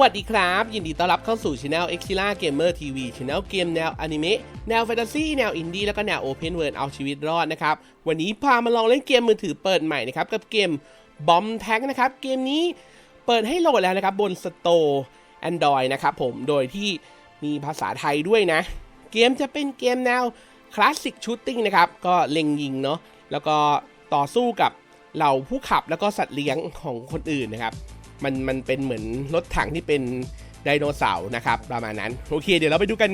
วัสดีครับ ยินดีต้อนรับเข้าสู่ช anel x i l a Gamer TV ช anel เกมแนวอนิเมะแนวแฟนตาซีแนวอินดี้แล้วก็แนวโอเพนเวิ d เอาชีวิตรอดนะครับ วันนี้พามาลองเล่นเกมมือถือเปิดใหม่นะครับ กับเกม Bomb Tank นะครับ เกมนี้เปิดให้โหลดแล้วนะครับ บน Store Android นะครับผมโดยที่มีภาษาไทยด้วยนะ เกมจะเป็นเกมแนวคลาสสิกชูตติ้งนะครับก็เล็งยิงเนาะแล้วก็ต่อสู้กับเหล่าผู้ขับแล้วก็สัตว์เลี้ยงของคนอื่นนะครับ มันมันเป็นเหมือนรถถังที่เป็นไดโนเสาร์นะครับประมาณนั้นโอเค เดี๋ยวเราไปดูกัน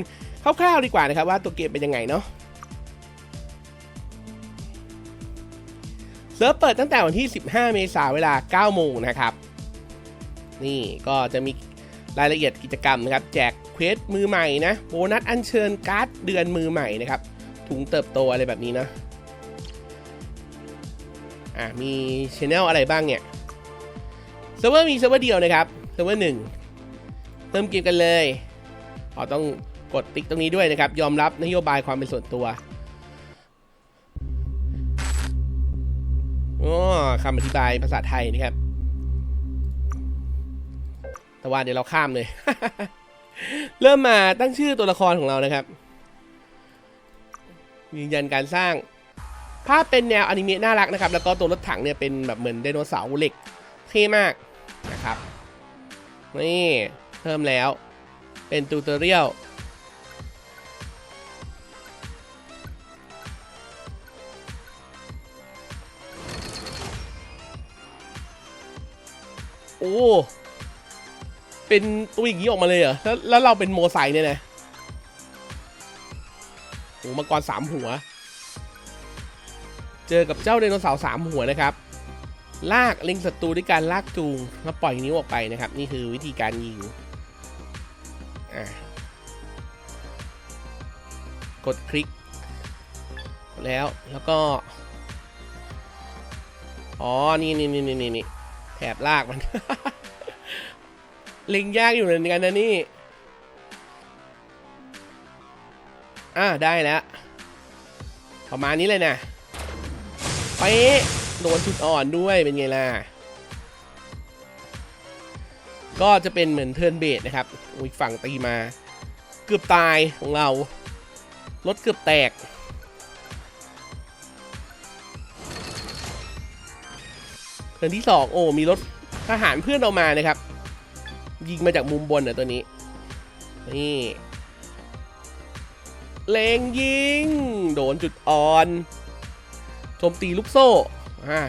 คร่าวๆดีกว่านะครับว่าตัวเกมเป็นยังไงเนาะเซิร์ฟเปิดตั้งแต่วันที่ 15 เมษายนเวลา 9 โมงนะครับ นี่ก็จะมีรายละเอียดกิจกรรมนะครับ แจกเควสมือใหม่นะ โบนัสอัญเชิญการ์ดเดือนมือใหม่นะครับ ถุงเติบโตอะไรแบบนี้นะ อ่ามีชแนลอะไรบ้างเนี่ย เซิร์ฟเวอร์มีเซิร์ฟเวอร์เดียวนะครับเซิร์ฟเวอร์หนึ่งเริ่มเกมกันเลยอ๋อต้องกดติ๊กตรงนี้ด้วยนะครับ ยอมรับนโยบายความเป็นส่วนตัวอ๋อคำอธิบายภาษาไทยนะครับ แต่ว่าเดี๋ยวเราข้ามเลย เริ่มมาตั้งชื่อตัวละครของเรานะครับยืนยันการสร้าง ภาพเป็นแนวอนิเมะน่ารักนะครับ แล้วก็ตัวรถถังเนี่ยเป็นแบบเหมือนไดโนเสาร์เหล็ก เท่มาก นะครับ นี่ เพิ่มแล้ว เป็นตูตอเรียลโอ้ เป็นตัวอย่างนี้ออกมาเลยเหรอ แล้วแล้วเราเป็นโมไซเนี่ยนะโอ้มังกรสามหัว เจอกับเจ้าไดโนเสาร์สามหัวนะครับ ลากเล็งศัตรูด้วยการลากจูงแล้วปล่อยนิ้วออกไปนะครับ นี่คือวิธีการยิงกดคลิก แล้วแล้วก็ อ๋อ นี่นี่นี่นี่นี่แถบลากมัน เล็งยากอยู่เหมือนกันนะนี่ อ่าได้แล้ว ประมาณนี้เลยนะเป๊ะ โดนจุดอ่อนด้วยเป็นไงล่ะ ก็จะเป็นเหมือนเทิร์นเบสนะครับอุ๊ยฝั่งตีมา เกือบตายของเรา รถเกือบแตก เทิร์นที่สองโอ้มีรถทหารเพื่อนเรามานะครับ ยิงมาจากมุมบนอะตัวนี้ นี่เลงยิง โดนจุดอ่อนโจมตีลูกโซ่ อ่า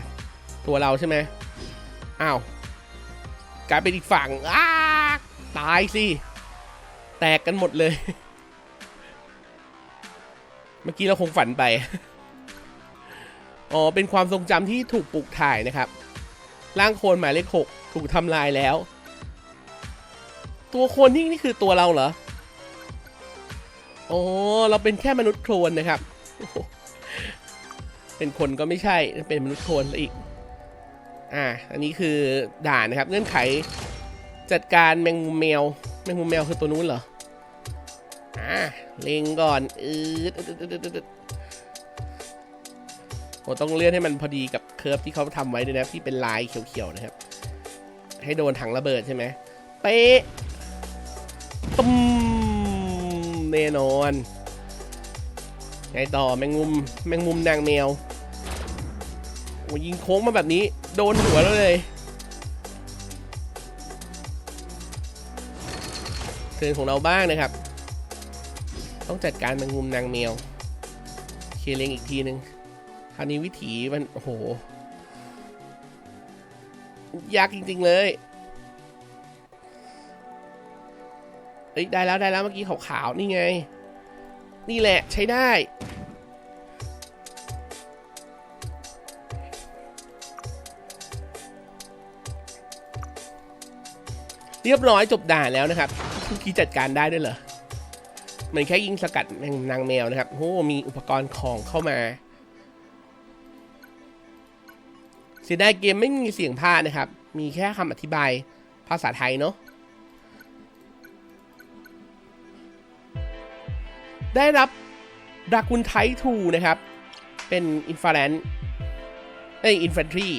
ตัวเราใช่ไหมอ้าวกลายเป็นอีกฝั่งอ้าตายสิ แตกกันหมดเลย เมื่อกี้เราคงฝันไป อ๋อ เป็นความทรงจำที่ถูกปลูกถ่ายนะครับ ร่างโคลนหมายเลขหกถูกทำลายแล้ว ตัวโคลนนี่นี่คือตัวเราเหรอ อ๋อ เราเป็นแค่มนุษย์โคลนนะครับ เป็นคนก็ไม่ใช่เป็นมนุษย์โคลนซะอีกอ่าอันนี้คือด่านนะครับ เงื่อนไขจัดการแมงมุมแมวแมงมุมแมวคือตัวนู้นเหรออ่าเล็งก่อนอืดโอ้ต้องเลื่อนให้มันพอดีกับเคิร์ฟที่เขาทำไว้ด้วยนะที่เป็นลายเขียวๆนะครับ ให้โดนถังระเบิดใช่ไหมเป๊ะตุ้มแน่นอนไงต่อแมงมุมแมงมุมนางแมว โอ้ยิงโค้งมาแบบนี้ โดนหัวแล้วเลยเทินของเราบ้างนะครับ ต้องจัดการแมงมุมนางแมวเคลียร์เลงอีกทีหนึ่งคราวนี้วิถีมันโอ้โหยากจริง ๆ เลยเอ้ยได้แล้วได้แล้วเมื่อกี้ขาวๆนี่ไง นี่แหละใช้ได้ เรียบร้อยจบด่านแล้วนะครับคุกกี้จัดการได้ด้วยเหรอเหมือนแค่ยิงสกัดแมงนางแมวนะครับโอ้มีอุปกรณ์ของเข้ามา เสียดายเกมไม่มีเสียงพากนะครับ มีแค่คำอธิบายภาษาไทยเนาะได้รับดากุนไททูนะครับ เป็นอินฟาแรนเอ้ยอินฟันทรี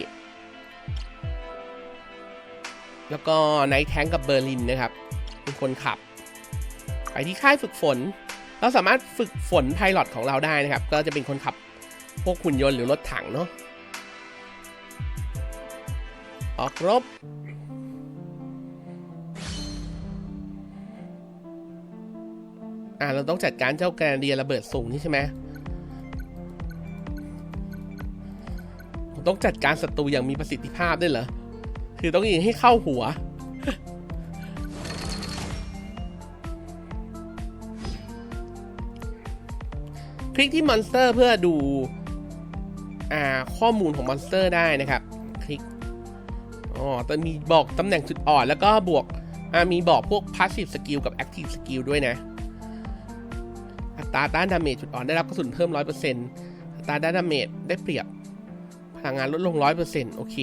แล้วก็ไนท์แทงกับเบอร์ลินนะครับ เป็นคนขับ ไปที่ค่ายฝึกฝน เราสามารถฝึกฝนไพลอตของเราได้นะครับ ก็จะเป็นคนขับพวกหุ่นยนต์หรือรถถังเนาะออกรบอ่าเราต้องจัดการเจ้าแกรนเดียระเบิดสูงนี่ใช่ไหมผมต้องจัดการศัตรูอย่างมีประสิทธิภาพด้วยเหรอ คือต้องยิงให้เข้าหัว คลิกที่มอนสเตอร์เพื่อดูอ่าข้อมูลของมอนสเตอร์ได้นะครับ คลิก อ๋อแต่มีบอกตำแหน่งจุดอ่อน แล้วก็บวกอ่ามีบอกพวก passive skill กับ active skill ด้วยนะ อัตราต้านดาเมจจุดอ่อนได้รับกระสุนเพิ่ม 100%อัตราต้านดาเมจได้เปรียบพลังงานลดลง 100%โอเค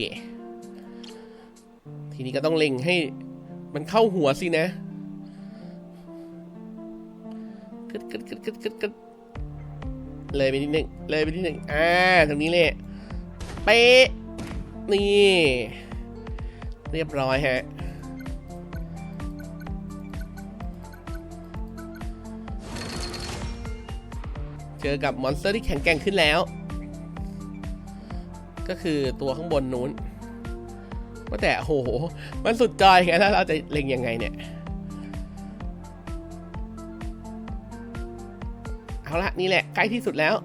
ทีนี้ก็ต้องเล็งให้มันเข้าหัวสินะกึดกึดกึดกึดกึดกึดเลยไปนิดนึงเลยไปนิดนึงอ่าตรงนี้เลยเป๊ะนี่ เรียบร้อยฮะเจอกับมอนสเตอร์ที่แข็งแกร่งขึ้นแล้ว ก็คือตัวข้างบนนู้น ว่าแต่โหมันสุดจอยไงแล้วเราจะเล็งยังไงเนี่ย เอาละนี่แหละใกล้ที่สุดแล้ว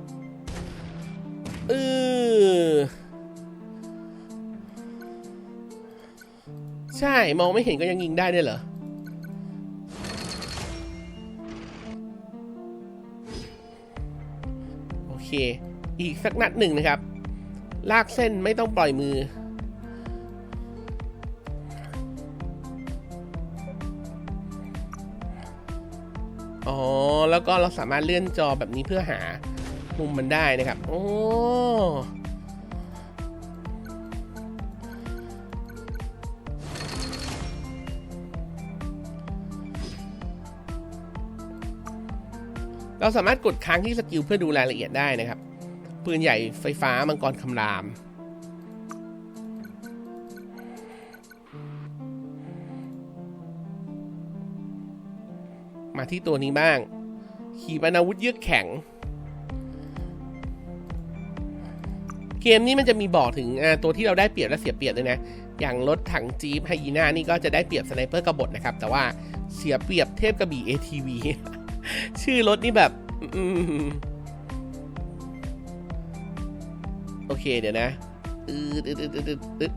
เออใช่ มองไม่เห็นก็ยังยิงได้ด้วยเหรอ โอเค อีกสักนัดหนึ่งนะครับ ลากเส้นไม่ต้องปล่อยมือ อ๋อ แล้วก็เราสามารถเลื่อนจอแบบนี้เพื่อหามุมมันได้นะครับ โอ้เราสามารถกดค้างที่สกิลเพื่อดูรายละเอียดได้นะครับ ปืนใหญ่ไฟฟ้ามังกรคำราม มาที่ตัวนี้บ้าง ขีปนาวุธเยือกแข็ง เกมนี้มันจะมีบอกถึงตัวที่เราได้เปรียบและเสียเปรียบด้วยนะ อย่างรถถังจี๊ปไฮยีน่านี่ก็จะได้เปรียบสไนเปอร์กระบฏนะครับ แต่ว่าเสียเปรียบเทพกระบี่ ATV ชื่อรถนี่แบบโอเคเดี๋ยวนะอืดอืดอืดอืดอืดอืด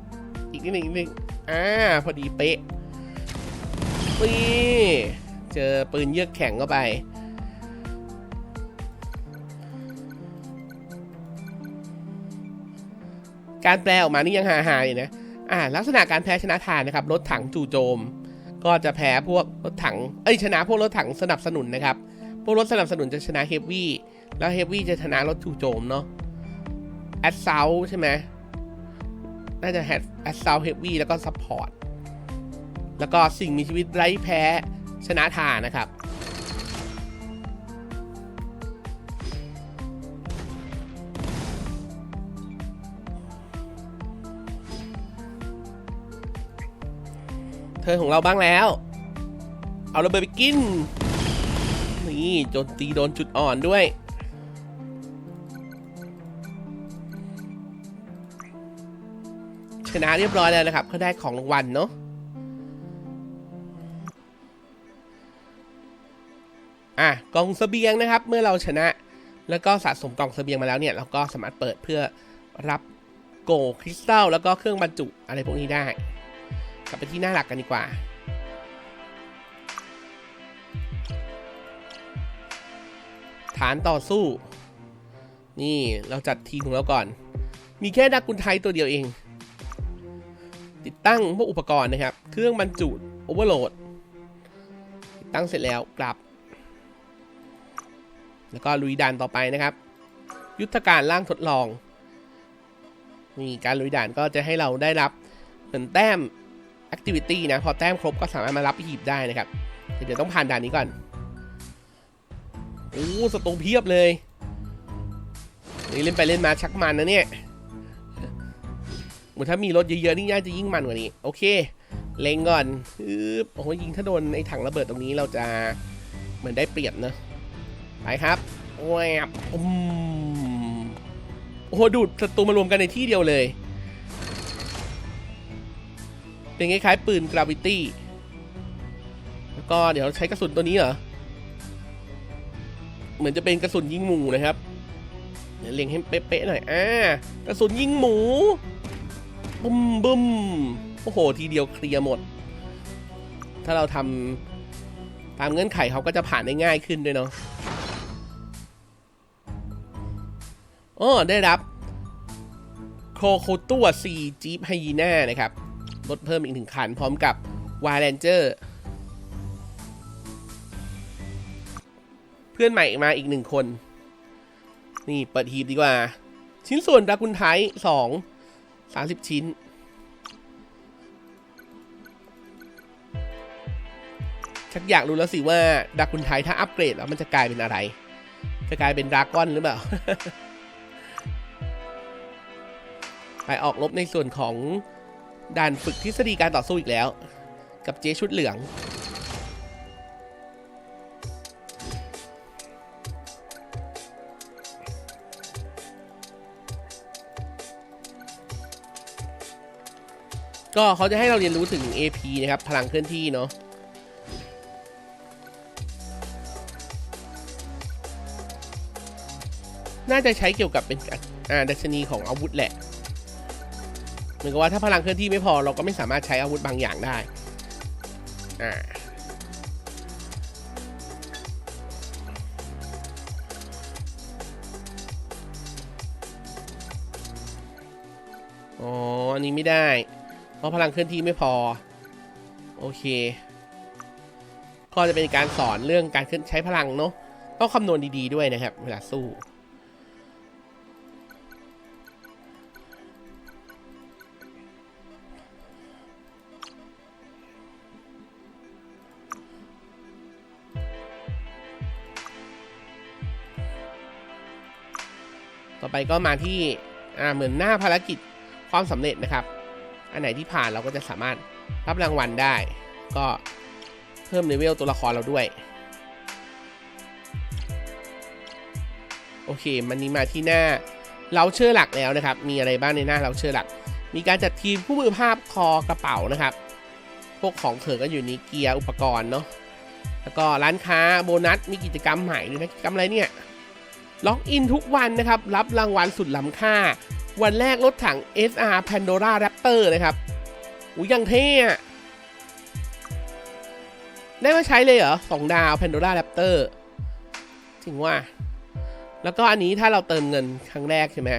อีกนิดหนึ่งอีกนิดหนึ่งอ่า พอดีเป๊ะนี่ เจอปืนเยือกแข็งเข้าไป การแปลออกมานี่ยังหาหาอยู่นะอ่าลักษณะการแพ้ชนะทานนะครับรถถังจู่โจม ก็จะแพ้พวกรถถังเอ้ยชนะพวกรถถังสนับสนุนนะครับพวกรถสนับสนุนจะชนะเฮฟวี่แล้วเฮฟวี่จะชนะรถจู่โจมเนาะแอดเซลใช่ไหมน่าจะแอดเซลเฮฟวี่แล้วก็ซัพพอร์ตแล้วก็สิ่งมีชีวิตไร้แพ้ ชนะทานะครับเธอของเราบ้างแล้ว เอาระเบิดไปกิน นี่โจนตีโดนจุดอ่อนด้วย ชนะเรียบร้อยแล้วนะครับเขาได้ของรางวัลเนาะ อะกล่องเสบียงนะครับ เมื่อเราชนะ แล้วก็สะสมกล่องเสบียงมาแล้วเนี่ย เราก็สามารถเปิดเพื่อรับโกลคริสตัลแล้วก็เครื่องบรรจุอะไรพวกนี้ได้ กลับไปที่หน้าหลักกันดีกว่า ฐานต่อสู้ นี่เราจัดทีมของเราก่อน มีแค่ดักกุนไทยตัวเดียวเอง ติดตั้งพวกอุปกรณ์นะครับ เครื่องบรรจุโอเวอร์โหลด ติดตั้งเสร็จแล้วกลับ แล้วก็ลุยด่านต่อไปนะครับ ยุทธการล่างทดลองนี่การลุยด่านก็จะให้เราได้รับเหมือนแต้ม Activity นะ พอแต้มครบก็สามารถมารับหีบได้นะครับ เดี๋ยวต้องผ่านด่านนี้ก่อนโอ้สตรงเพียบเลยนี่เล่นไปเล่นมาชักมันนะเนี่ยหมดถ้ามีรถเยอะๆนี่น่าจะยิ่งมันกว่านี้ โอเค เล็งก่อนอโอ้โหยิงถ้าโดนไอ้ถังระเบิดตรงนี้เราจะเหมือนได้เปรียบเนอะ ไปครับแวบอืมโอ้โหดูดศัตรูมารวมกันในที่เดียวเลย เป็นคล้ายๆปืนกราวิตี้แล้วก็เดี๋ยวใช้กระสุนตัวนี้เหรอ เหมือนจะเป็นกระสุนยิงหมูนะครับเดี๋ยวเล็งให้เป๊ะๆหน่อยอ่ากระสุนยิงหมูบุ้มบุ้มโอ้โห ทีเดียวเคลียร์หมด ถ้าเราทำตามเงื่อนไขเขาก็จะผ่านได้ง่ายขึ้นด้วยเนาะ อ๋อได้รับโคโคตัว4จี๊ปไฮยีน่านะครับ ลดเพิ่มอีกหนึ่งคันพร้อมกับวายแลนเจอร์เพื่อนใหม่มาอีกหนึ่งคน นี่เปิดฮีบดีกว่า ชิ้นส่วนดากุนไทสองสามสิบชิ้น ชักอยากรู้แล้วสิว่าดากุนไทถ้าอัปเกรดแล้วมันจะกลายเป็นอะไร จะกลายเป็นดราก้อนหรือเปล่า ไปออกรบในส่วนของด่านฝึกทฤษฎีการต่อสู้อีกแล้ว กับเจ๊ชุดเหลือง ก็เขาจะให้เราเรียนรู้ถึง AP นะครับ พลังเคลื่อนที่เนาะน่าจะใช้เกี่ยวกับเป็นอาดัชนีของอาวุธแหละ มือนกับว่าถ้าพลังเคลื่อนที่ไม่พอเราก็ไม่สามารถใช้อาวุธบางอย่างได้อ่าอ๋ออันนี้ไม่ได้ เพราะพลังเคลื่อนที่ไม่พอ โอเค ก็จะเป็นการสอนเรื่องการใช้พลังเนาะต้องคำนวณดี ๆ ด้วยนะครับ เวลาสู้ ไปก็มาที่อ่าเหมือนหน้าภารกิจความสำเร็จนะครับ อันไหนที่ผ่านเราก็จะสามารถรับรางวัลได้ ก็เพิ่มเลเวลตัวละครเราด้วย โอเค มันนี้มาที่หน้าเราเชื่อหลักแล้วนะครับ มีอะไรบ้างในหน้าเราเชื่อหลัก มีการจัดทีมผู้มือภาพคอกระเป๋านะครับ พวกของเขินก็อยู่ในเกียร์อุปกรณ์เนาะแล้วก็ร้านค้าโบนัสมีกิจกรรมใหม่ด้วยนะกิจกรรมอะไรเนี่ย ล็อกอินทุกวันนะครับ รับรางวัลสุดล้ำค่า วันแรกรถถัง SR Pandora Raptor นะครับอุ้ยยังเท่อะได้มาใช้เลยเหรอสองดาว Pandora Raptor จริงว่า แล้วก็อันนี้ถ้าเราเติมเงินครั้งแรกใช่ไหม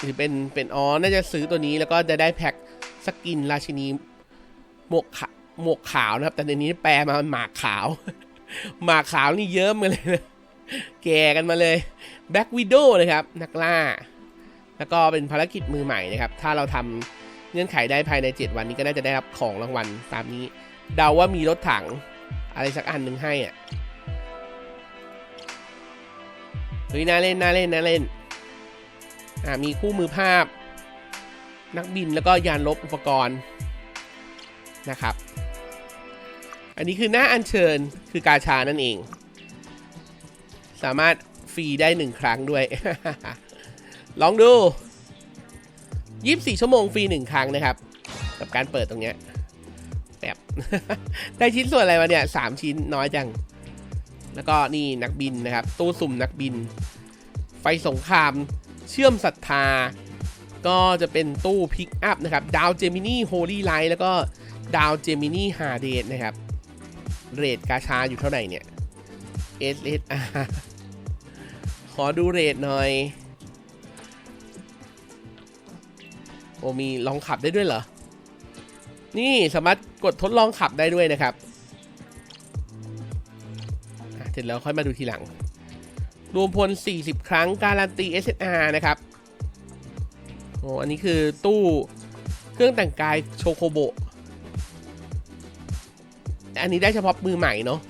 หรือเป็นเป็นอ๋อน่าจะซื้อตัวนี้แล้วก็จะได้แพ็คสกินราชินีหมวกขาหมวกขาวนะครับ แต่ในนี้แปลมาหมากขาว หมากขาวนี่เยิ้มมาเลยนะ แก่กันมาเลย Black Widow นะครับ นักล่า แล้วก็เป็นภารกิจมือใหม่นะครับ ถ้าเราทำเงื่อนไขได้ภายใน 7 วันนี้ก็น่าจะได้รับของรางวัลตามนี้ เดาว่ามีรถถังอะไรสักอันหนึ่งให้อะเฮ้ยน่าเล่นน่าเล่นน่าเล่นอ่ามีคู่มือภาพ นักบินแล้วก็ยานลบอุปกรณ์นะครับ อันนี้คือหน้าอัญเชิญคือกาชานั่นเอง สามารถฟรีได้หนึ่งครั้งด้วย ลองดู24ชั่วโมงฟรีหนึ่งครั้งนะครับ กับการเปิดตรงเนี้ยแบบ ได้ชิ้นส่วนอะไรมาเนี่ยสามชิ้นน้อยจัง แล้วก็นี่นักบินนะครับ ตู้สุ่มนักบิน ไฟสงคราม เชื่อมศรัทธา ก็จะเป็นตู้พิกอัพนะครับ ดาวเจมินี่โฮลี่ไลท์แล้วก็ดาวเจมินี่ฮาเดนนะครับ เรทกาชาอยู่เท่าไหร่เนี่ย SSR ขอดูเรทหน่อย โอ้มีลองขับได้ด้วยเหรอ นี่สามารถกดทดลองขับได้ด้วยนะครับเสร็จแล้วค่อยมาดูทีหลัง รวมพล 40 ครั้งการันตี SSR นะครับโอ้อันนี้คือตู้เครื่องแต่งกายโชโคโบ อันนี้ได้เฉพาะมือใหม่เนาะ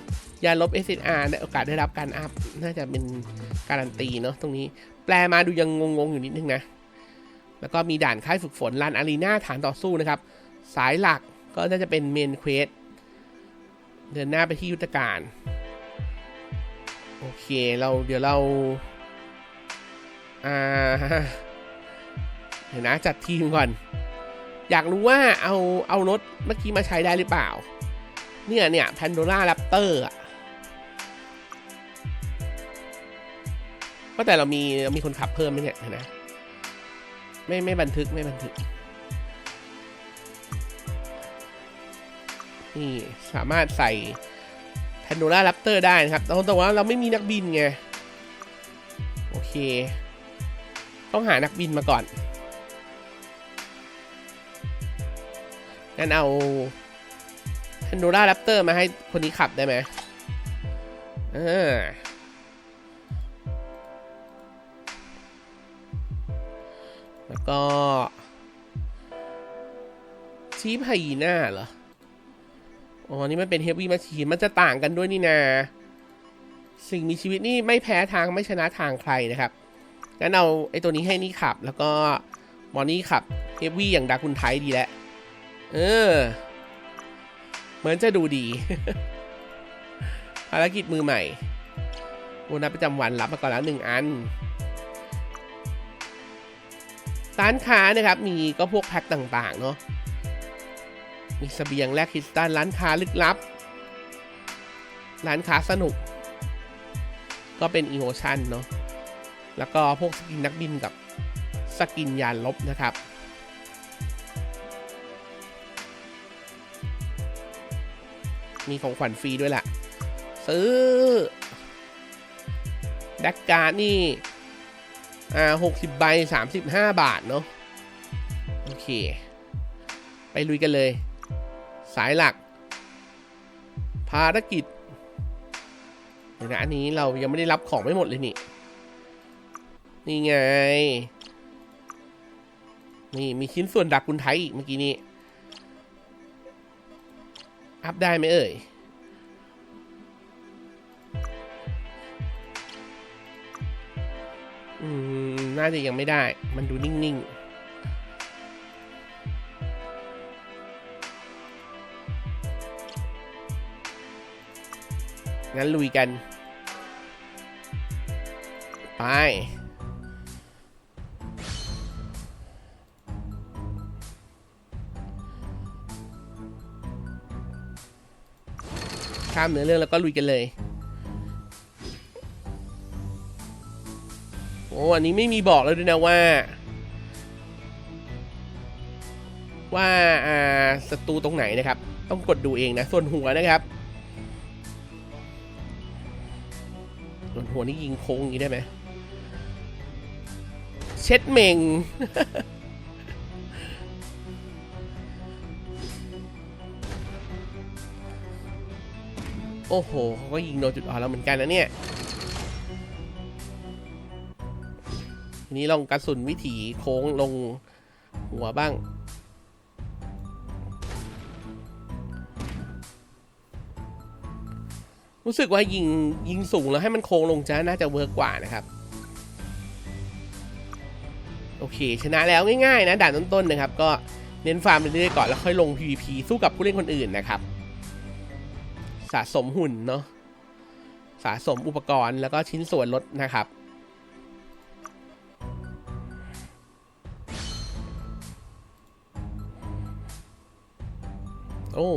ยาลบ SSR ได้โอกาสได้รับการอัพ น่าจะเป็นการันตีเนาะตรงนี้แปลมาดูยังงงๆอยู่นิดนึงนะ แล้วก็มีด่านค่ายฝึกฝนลานอารีนาฐานต่อสู้นะครับ สายหลักก็น่าจะเป็นเมนเควสเดินหน้าไปที่ยุทธการ โอเค เราเดี๋ยวเราอ่าเดี๋ยวนะจัดทีมก่อน อยากรู้ว่าเอาเอารถเมื่อกี้มาใช้ได้หรือเปล่า เนี่ยเนี่ยแพนโดร่าแรปเตอร์อะ ว่าแต่เรามีเรามีคนขับเพิ่มไหมเนี่ยนะไม่ไม่บันทึกไม่บันทึก นี่สามารถใส่แพนโดร่าแรปเตอร์ได้นะครับแต่แต่ว่าเราไม่มีนักบินไง โอเค ต้องหานักบินมาก่อนงั้นเอาแพนโดร่าแรปเตอร์มาให้คนนี้ขับได้ไหมเออ ก็ชีพไฮยีน่าเหรอ อ๋อ นี่มันเป็นเฮฟวี่มาชีนมันจะต่างกันด้วยนี่นา สิ่งมีชีวิตนี่ไม่แพ้ทางไม่ชนะทางใครนะครับ งั้นเอาไอ้ตัวนี้ให้นี่ขับ แล้วก็มอนี่ขับเฮฟวี่อย่างดาคุณไทยดีแล้วเออ เหมือนจะดูดี ภารกิจมือใหม่โบนัสประจำวันรับมาก่อนแล้วหนึ่งอัน ร้านค้านะครับมีก็พวกแพ็คต่างๆเนาะมีสเสบียงแลกคริสตัลร้านค้าลึกลับ ร้านค้าสนุก ก็เป็นอีโมชันเนาะแล้วก็พวกสกินนักบินกับสกินยานลบนะครับ มีของขวัญฟรีด้วยแหละซื้อแดกการ์นี่ อ่าหกสิบใบสามสิบห้าบาทเนาะโอเค ไปลุยกันเลย สายหลัก ภารกิจเดี๋ยวนะอันนี้เรายังไม่ได้รับของไม่หมดเลยนี่ นี่ไง นี่มีชิ้นส่วนดักคุณไทยอีกเมื่อกี้นี้ อัพได้ไหมเอ่ย น่าจะยังไม่ได้ มันดูนิ่งๆงั้นลุยกัน ไป ข้ามเนื้อเรื่องแล้วก็ลุยกันเลย อ้อันนี้ไม่มีบอกแล้วด้วยนะว่า ว่าอ่าศัตรูตรงไหนนะครับ ต้องกดดูเองนะ ส่วนหัวนะครับ ส่วนหัวนี่ยิงโค้งอย่างนี้ได้ไหมเช็ดเมงโอ้โหเขาก็ยิงโดนจุดอ่อนเราเหมือนกันนะเนี่ย นี้ลองกระสุนวิถีโค้งลงหัวบ้าง รู้สึกว่ายิงยิงสูงแล้วให้มันโค้งลงจะน่าจะเวิร์กกว่านะครับ โอเค ชนะแล้วง่ายๆนะด่านต้นๆนะครับ ก็เน้นฟาร์มเรื่อยๆก่อนแล้วค่อยลง PVP สู้กับผู้เล่นคนอื่นนะครับ สะสมหุ่นเนาะสะสมอุปกรณ์แล้วก็ชิ้นส่วนรถนะครับ โอ้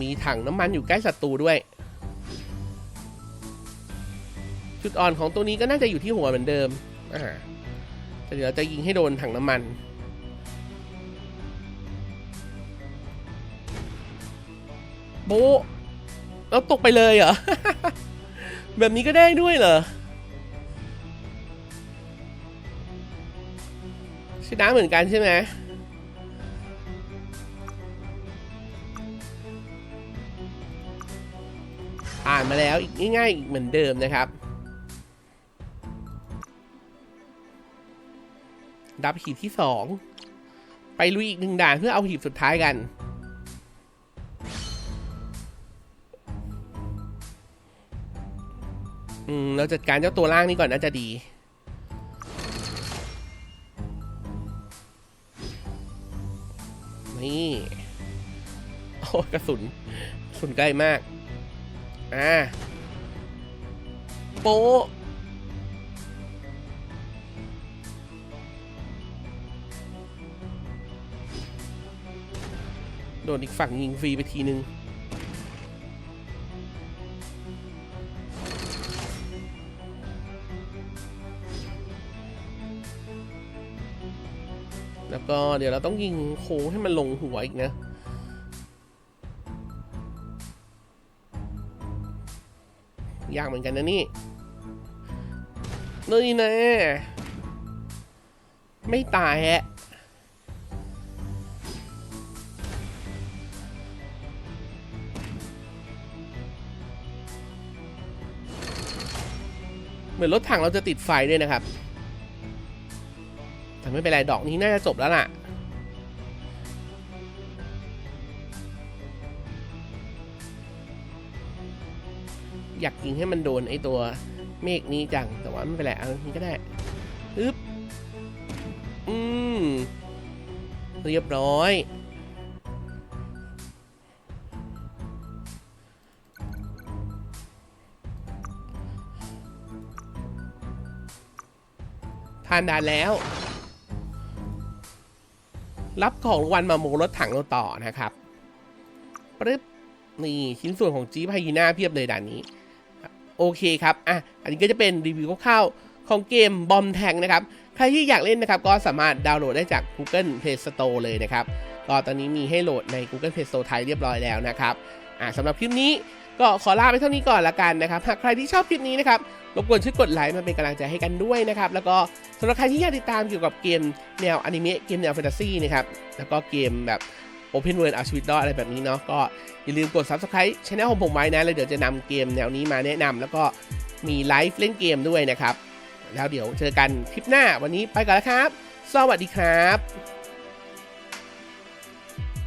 มีถังน้ำมันอยู่ใกล้ศัตรูด้วย จุดอ่อนของตัวนี้ก็น่าจะอยู่ที่หัวเหมือนเดิม อ่าแต่เดี๋ยวจะยิงให้โดนถังน้ำมันโบแล้วตกไปเลยเหรอ แบบนี้ก็ได้ด้วยเหรอ นะเหมือนกันใช่ไหมผ่านมาแล้วอีกง่ายๆอีกเหมือนเดิมนะครับ ดับหีบที่สองไปลุยอีกหนึ่งด่านเพื่อเอาหีบสุดท้ายกัน อืม เราจัดการเจ้าตัวล่างนี้ก่อนน่าจะดี นี่ โอ้กระสุนกระสุนใกล้มาก อ่า โป๊ะโดนอีกฝั่งยิงฟรีไปทีนึง ก็เดี๋ยวเราต้องยิงโค้งให้มันลงหัวอีกนะยากเหมือนกันนะนี่นี่นะ ไม่ตายฮะเหมือนรถถังเราจะติดไฟด้วยนะครับ แต่ไม่เป็นไรดอกนี้น่าจะจบแล้วล่ะอยากยิงให้มันโดนไอตัวเมฆนี้จัง แต่ว่าไม่เป็นไรเอาอย่างนี้ก็ได้อึ๊บ อืม เรียบร้อย ผ่านด่านแล้ว รับของรางวัลมาโมรถถังเราต่อนะครับปึ๊บนี่ชิ้นส่วนของจีพายีน่าเพียบเลยด่านนี้ โอเคครับอะอันนี้ก็จะเป็นรีวิวคร่าวๆของเกมบอมแทงนะครับ ใครที่อยากเล่นนะครับ ก็สามารถดาวน์โหลดได้จาก Google Play Store เลยนะครับ ก็ตอนนี้มีให้โหลดใน Google Play Store ไทยเรียบร้อยแล้วนะครับ อะสำหรับคลิปนี้ก็ขอลาไปเท่านี้ก่อนละกันนะครับ หากใครที่ชอบคลิปนี้นะครับรบกวนช่วยกดไลค์มาเป็นกำลังใจให้กันด้วยนะครับ แล้วก็สำหรับใครที่อยากติดตามเกี่ยวกับเกมแนวอนิเมะเกมแนวแฟนตาซีนะครับแล้วก็เกมแบบ Open World เอาชีวิตรอดอะไรแบบนี้เนาะก็อย่าลืมกด Subscribe channel ของผมไว้นะ แล้วเดี๋ยวจะนำเกมแนวนี้มาแนะนำแล้วก็มีไลฟ์เล่นเกมด้วยนะครับ แล้วเดี๋ยวเจอกันคลิปหน้าวันนี้ไปก่อนแล้วครับ สวัสดีครับ